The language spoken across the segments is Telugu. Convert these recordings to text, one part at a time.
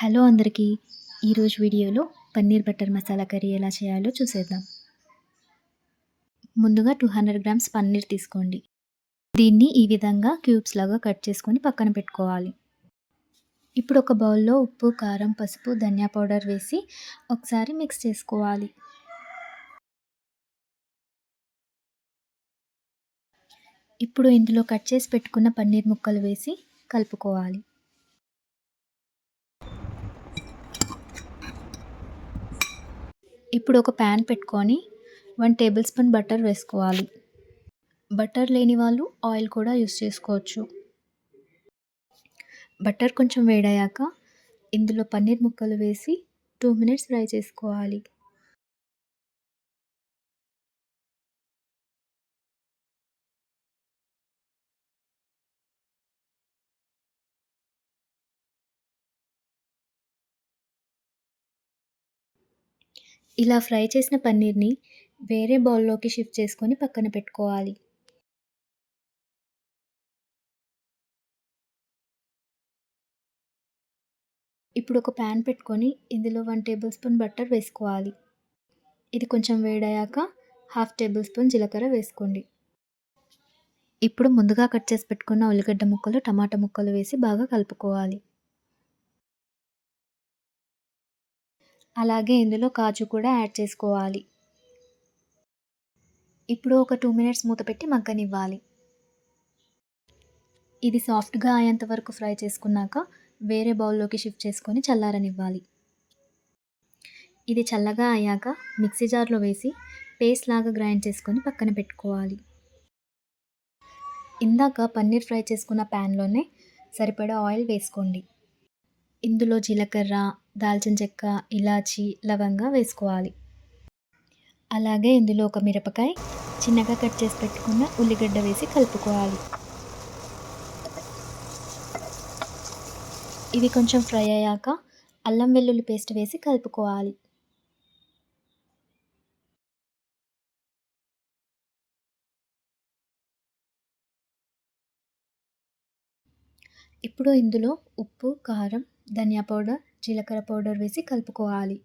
హలో అందరికీ. ఈరోజు వీడియోలో పన్నీర్ బటర్ మసాలా కర్రీ ఎలా చేయాలో చూసేద్దాం. ముందుగా టూ హండ్రెడ్ గ్రామ్స్ పన్నీర్ తీసుకోండి. దీన్ని ఈ విధంగా క్యూబ్స్ లాగా కట్ చేసుకొని పక్కన పెట్టుకోవాలి. ఇప్పుడు ఒక బౌల్లో ఉప్పు కారం పసుపు ధనియా పౌడర్ వేసి ఒకసారి మిక్స్ చేసుకోవాలి. ఇప్పుడు ఇందులో కట్ చేసి పెట్టుకున్న పన్నీర్ ముక్కలు వేసి కలుపుకోవాలి. ఇప్పుడు ఒక ప్యాన్ పెట్టుకొని వన్ టేబుల్ స్పూన్ బటర్ వేసుకోవాలి. బటర్ లేని వాళ్ళు ఆయిల్ కూడా యూస్ చేసుకోవచ్చు. బటర్ కొంచెం వేడయ్యాక ఇందులో పన్నీర్ ముక్కలు వేసి టూ మినిట్స్ ఫ్రై చేసుకోవాలి. ఇలా ఫ్రై చేసిన పన్నీర్ని వేరే బౌల్లోకి షిఫ్ట్ చేసుకొని పక్కన పెట్టుకోవాలి. ఇప్పుడు ఒక ప్యాన్ పెట్టుకొని ఇందులో వన్ టేబుల్ స్పూన్ బటర్ వేసుకోవాలి. ఇది కొంచెం వేడయ్యాక హాఫ్ టేబుల్ స్పూన్ జీలకర్ర వేసుకోండి. ఇప్పుడు ముందుగా కట్ చేసి పెట్టుకున్న ఉల్లిగడ్డ ముక్కలు టమాటా ముక్కలు వేసి బాగా కలుపుకోవాలి. అలాగే ఇందులో కాజు కూడా యాడ్ చేసుకోవాలి. ఇప్పుడు ఒక టూ మినిట్స్ మూత పెట్టి మగ్గనివ్వాలి. ఇది సాఫ్ట్గా అయ్యేంత వరకు ఫ్రై చేసుకున్నాక వేరే బౌల్లోకి షిఫ్ట్ చేసుకొని చల్లారనివ్వాలి. ఇది చల్లగా అయ్యాక మిక్సీ జార్లో వేసి పేస్ట్ లాగా గ్రైండ్ చేసుకొని పక్కన పెట్టుకోవాలి. ఇందాక పన్నీర్ ఫ్రై చేసుకున్న ప్యాన్లోనే సరిపడా ఆయిల్ వేసుకోండి. ఇందులో జీలకర్ర దాల్చిన చెక్క ఇలాచి లవంగా వేసుకోవాలి. అలాగే ఇందులో ఒక మిరపకాయ చిన్నగా కట్ చేసి పెట్టుకున్న ఉల్లిగడ్డ వేసి కలుపుకోవాలి. ఇవి కొంచెం ఫ్రై అయ్యాక అల్లం వెల్లుల్లి పేస్ట్ వేసి కలుపుకోవాలి. ఇప్పుడు ఇందులో ఉప్పు కారం ధనియా పౌడర్ జీలకర్ర పౌడర్ వేసి కలుపుకోవాలి.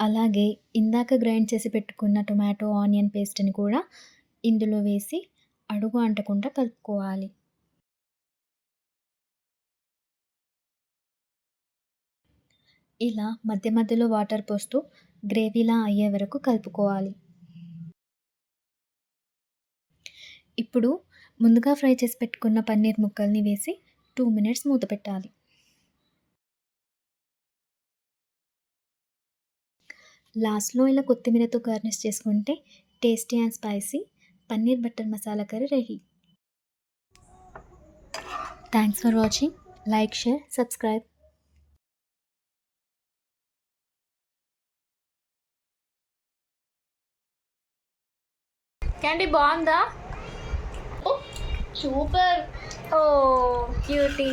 అలాగే ఇందాక గ్రైండ్ చేసి పెట్టుకున్న టొమాటో ఆనియన్ పేస్ట్ని కూడా ఇందులో వేసి అడుగు అంటకుండా కలుపుకోవాలి. ఇలా మధ్య మధ్యలో వాటర్ పోస్తూ గ్రేవీలా అయ్యే వరకు కలుపుకోవాలి. ఇప్పుడు ముందుగా ఫ్రై చేసి పెట్టుకున్న పన్నీర్ ముక్కల్ని వేసి టూ మినిట్స్ మూత పెట్టాలి. లాస్ట్లో ఇలా కొత్తిమీరతో గార్నిష్ చేసుకుంటే tasty and spicy paneer butter masala curry ready. Thanks for watching. Like share subscribe. Candy బాగుందా? సూపర్. Oh cutie.